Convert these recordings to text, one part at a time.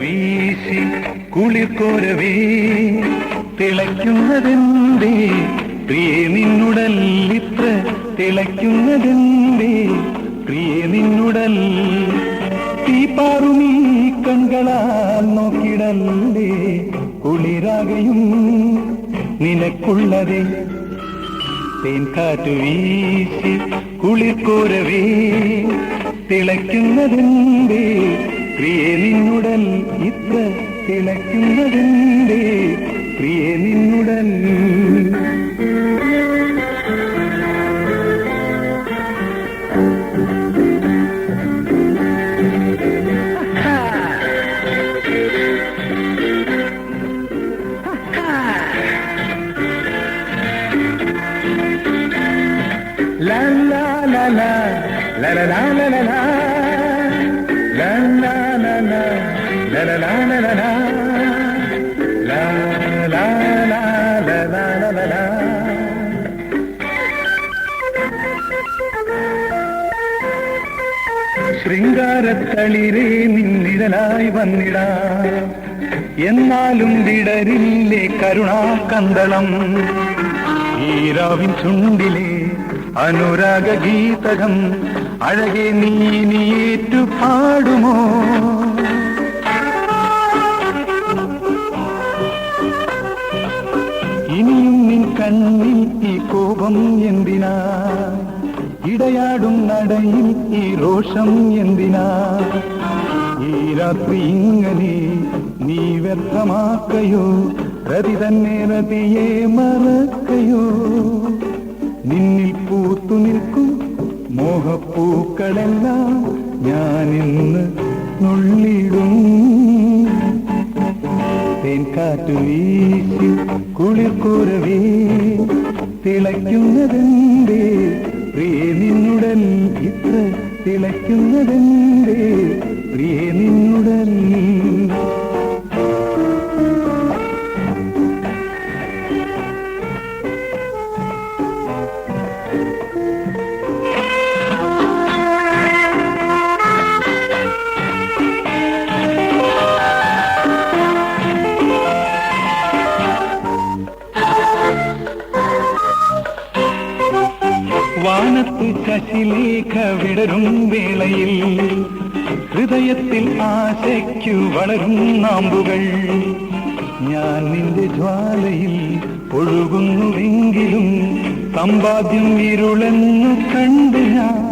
വീശി കുളിർക്കോരവേ തിളയ്ക്കുന്നതെന്തേ? പ്രിയേ നിന്നുടൽ ഇത്ര തിളയ്ക്കുന്നതെന്തേ? പ്രിയേ നിന്നുടൽ തീപ്പാറുമീ കൺകളാൽ നോക്കിടല്ലേ? കുളിരാകയും നിനക്കുള്ളതേ. തേൻകാറ്റു വീശി കുളിർക്കോരവേ തിളയ്ക്കുന്നതെന്തേ? പ്രിയേ നിന്നുടൽ ഇത്ര തിളയ്ക്കുന്നതെന്തേ? പ്രിയേ നിന്നുടൻ. la la la la la la la la la ശൃംഗാരത്തളിരേ നിന്നിരനായി വന്നിട. എന്നാലും വിടരില്ലേ കരുണാകന്തളം ഈരാവിൻ ചുണ്ടിലെ അനുരാഗ ഗീതകം അഴകെ നീ നീറ്റു പാടുമോ? ഇനിയും നിൻ കണ്ണിൽ ഈ കോപം എന്തിനാ? ഇടയാടും നടയിൽ ഈ രോഷം എന്തിനാ? ഈ രാത്രി ഇങ്ങനെ നീ വ്യക്തമാക്കയോ പ്രതി തന്നെ രതിയെ മറക്കയോ? നിന്നിൽ പൂത്തു നിൽക്കും മോഹപ്പൂക്കളെല്ലാം ഞാനിന്ന് നുള്ളിടും. തേൻകാറ്റു വീശി കുളിർക്കൂരവേ തിളയ്ക്കുന്നതെന്തേ? പ്രിയ നിന്നുടൻ ഇത്ര തിളയ്ക്കുന്നതെന്തേ? പ്രിയ നിന്നുടൽ ശശിലേഖ വിടരും വേളയിൽ. ഹൃദയത്തിൽ ആശയ്ക്കു വളരും നാമ്പുകൾ. ഞാൻ നിന്റെ ജ്വാലയിൽ ഒഴുകുന്നുവെങ്കിലും സമ്പാദ്യം ഇരുളെന്നു കണ്ടു ഞാൻ.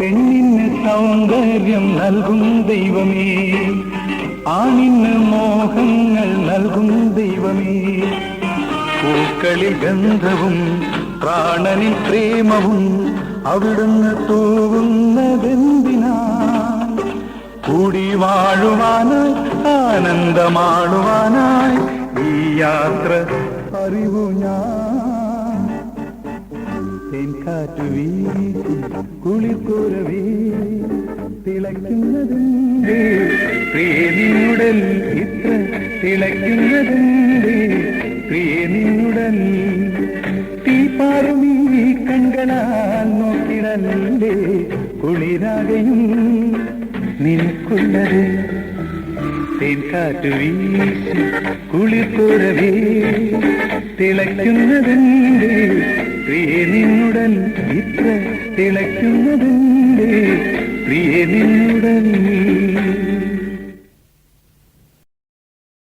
പെണ്ണിന് സൗന്ദര്യം നൽകും ദൈവമേ. ആണിന് മോഹങ്ങൾ നൽകും ദൈവമേ. പൂക്കളിൽ ഗന്ധവും പ്രാണനിൽ പ്രേമവും അവിടുന്ന് തൂവുന്നതെന്തിനാ കൂടി വാഴുവാനായി ആനന്ദമാണുവാനായി ഈ യാത്ര അറിവു ഞാൻ. തേൻകാറ്റു വീശി കുളിക്കുരവി തിളയ്ക്കുന്നതിന്റെ പ്രേമിയുടൽ ഇത്ര തിളയ്ക്കുന്നതിന്റെ പ്രിയ തീപ്പാറും ഈ കൺകളാൽ നോക്കിടല്ലേ കുളിരാകയും നിനക്കുള്ളത് തേൻകാറ്റു വീശി കുളിർക്കുറവേ തിളയ്ക്കുന്നതിന്റെ പ്രിയ നിന്നുടൽ ഇത്ര തിളയ്ക്കുന്നതിന്റെ പ്രിയ നിന്നുടൽ